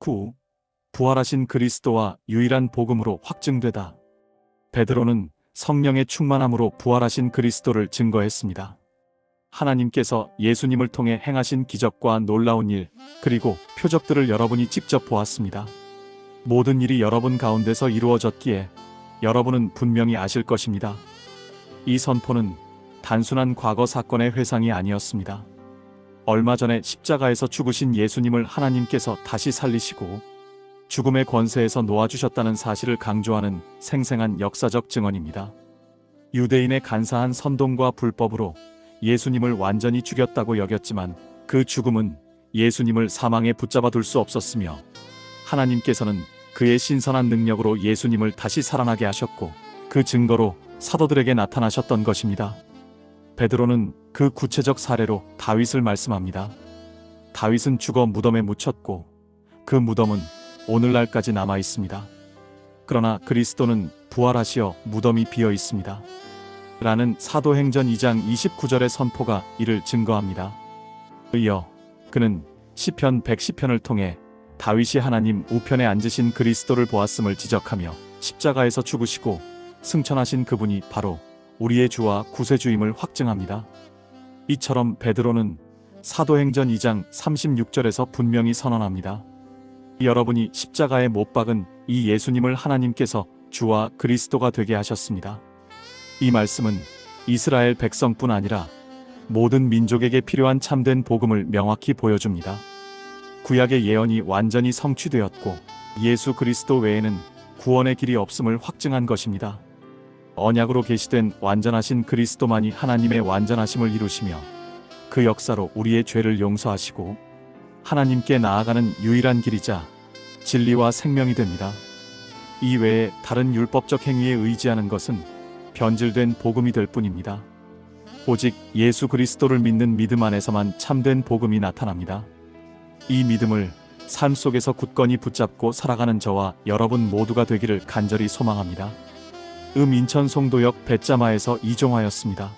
9. 부활하신 그리스도와 유일한 복음으로 확증되다. 베드로는 성령의 충만함으로 부활하신 그리스도를 증거했습니다. 하나님께서 예수님을 통해 행하신 기적과 놀라운 일, 그리고 표적들을 여러분이 직접 보았습니다. 모든 일이 여러분 가운데서 이루어졌기에 여러분은 분명히 아실 것입니다. 이 선포는 단순한 과거 사건의 회상이 아니었습니다. 얼마 전에 십자가에서 죽으신 예수님을 하나님께서 다시 살리시고 죽음의 권세에서 놓아주셨다는 사실을 강조하는 생생한 역사적 증언입니다. 유대인의 간사한 선동과 불법으로 예수님을 완전히 죽였다고 여겼지만 그 죽음은 예수님을 사망에 붙잡아 둘 수 없었으며 하나님께서는 그의 신선한 능력으로 예수님을 다시 살아나게 하셨고 그 증거로 사도들에게 나타나셨던 것입니다. 베드로는 그 구체적 사례로 다윗을 말씀합니다. 다윗은 죽어 무덤에 묻혔고 그 무덤은 오늘날까지 남아 있습니다. 그러나 그리스도는 부활하시어 무덤이 비어 있습니다. 라는 사도행전 2장 29절의 선포가 이를 증거합니다. 이어 그는 시편 110편을 통해 다윗이 하나님 우편에 앉으신 그리스도를 보았음을 지적하며 십자가에서 죽으시고 승천하신 그분이 바로 우리의 주와 구세주임을 확증합니다. 이처럼 베드로는 사도행전 2장 36절에서 분명히 선언합니다. 여러분이 십자가에 못 박은 이 예수님을 하나님께서 주와 그리스도가 되게 하셨습니다. 이 말씀은 이스라엘 백성뿐 아니라 모든 민족에게 필요한 참된 복음을 명확히 보여줍니다. 구약의 예언이 완전히 성취되었고 예수 그리스도 외에는 구원의 길이 없음을 확증한 것입니다. 언약으로 계시된 완전하신 그리스도만이 하나님의 완전하심을 이루시며 그 역사로 우리의 죄를 용서하시고 하나님께 나아가는 유일한 길이자 진리와 생명이 됩니다. 이 외에 다른 율법적 행위에 의지하는 것은 변질된 복음이 될 뿐입니다. 오직 예수 그리스도를 믿는 믿음 안에서만 참된 복음이 나타납니다. 이 믿음을 삶 속에서 굳건히 붙잡고 살아가는 저와 여러분 모두가 되기를 간절히 소망합니다. 음 인천 송도역 배짜마에서 이종하였습니다.